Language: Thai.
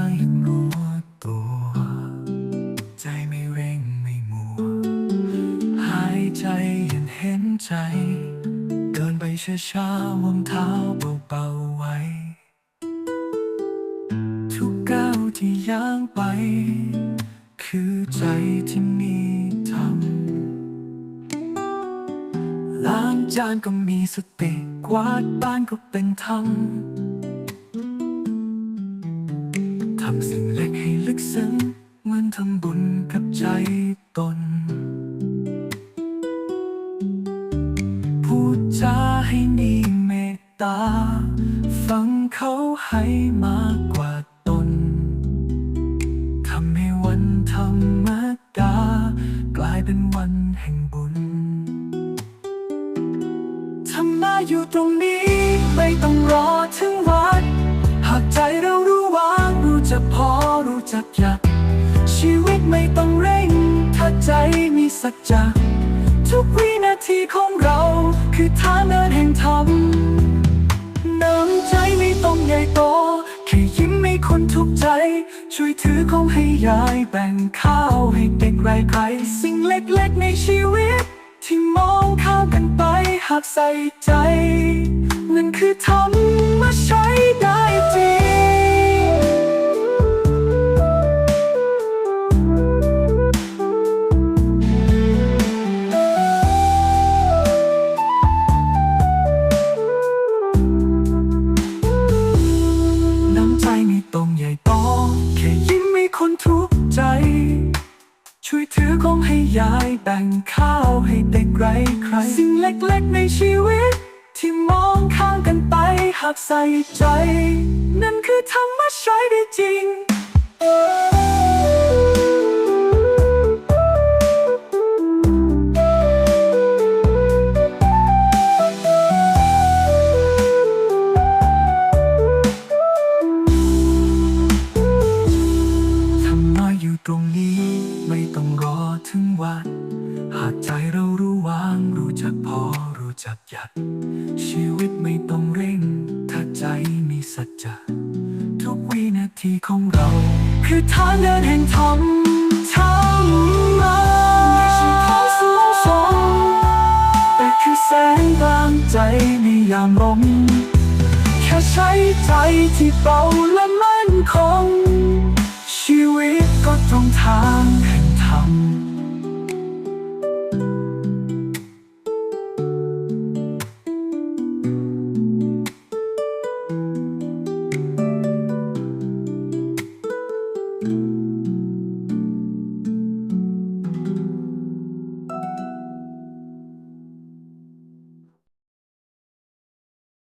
มาลืมตาอย่างรู้ตัว ใจไม่เร่งไม่มัว หายใจอยันเห็นใจ เดินไปช้าๆวางเท้าเบาๆไว้ ทุกก้าวที่ย่างไป คือใจที่มีธรรมล้างจานก็มีสติกวาดบ้านก็เป็นธรรมำสิ่งเล็กให้ลึกซึ้งเหมือนทำบุญกับใจตน พูดจาให้มีเมตตา ฟังเขาให้มากกว่าตน ทำให้วันธรรมดา กลายเป็นวันแห่งบุญทำมาอยู่ตรงนี้ ไม่ต้องรอถึงวัด หากใจเรารู้วางรู้ จักพอรู้จักหยัดชีวิตไม่ต้องเร่ง ถ้าใจมีสัจจะทุกวินาทีของเรา คือทางเดินแห่งธรรมน้ำใจไม่ต้องใหญ่โตแค่ยิ้มให้คนทุกใจ ช่วยถือของให้ยายแบ่งข้าวให้เด็กไร้ใครสิ่งเล็กๆในชีวิต ที่มองข้ามกันไปหากใส่ใจนั่นคือธรรม ช่วยถือของให้ยายแบ่งข้าวให้เด็กไร้ใคร สิ่งเล็กๆในชีวิต ที่มองข้ามกันไปหากใส่ใจ นั่นคือธรรมะใช้ได้จริงท รอถึงวัน หากใจเรารู้วาง รู้จักพอรู้จักหยัด ชีวิตไม่ต้องเร่ง ถ้าใจมีสัจจะทุกวินาทีของเรา คือทางเดินแห่งธรรมธรรมาไม่ใช่ทางสูงส่งแต่คือแสงบางใจในยามลมแค่ใช้ใจที่เบาและมั่นคงชีวิตก็ตรงทาง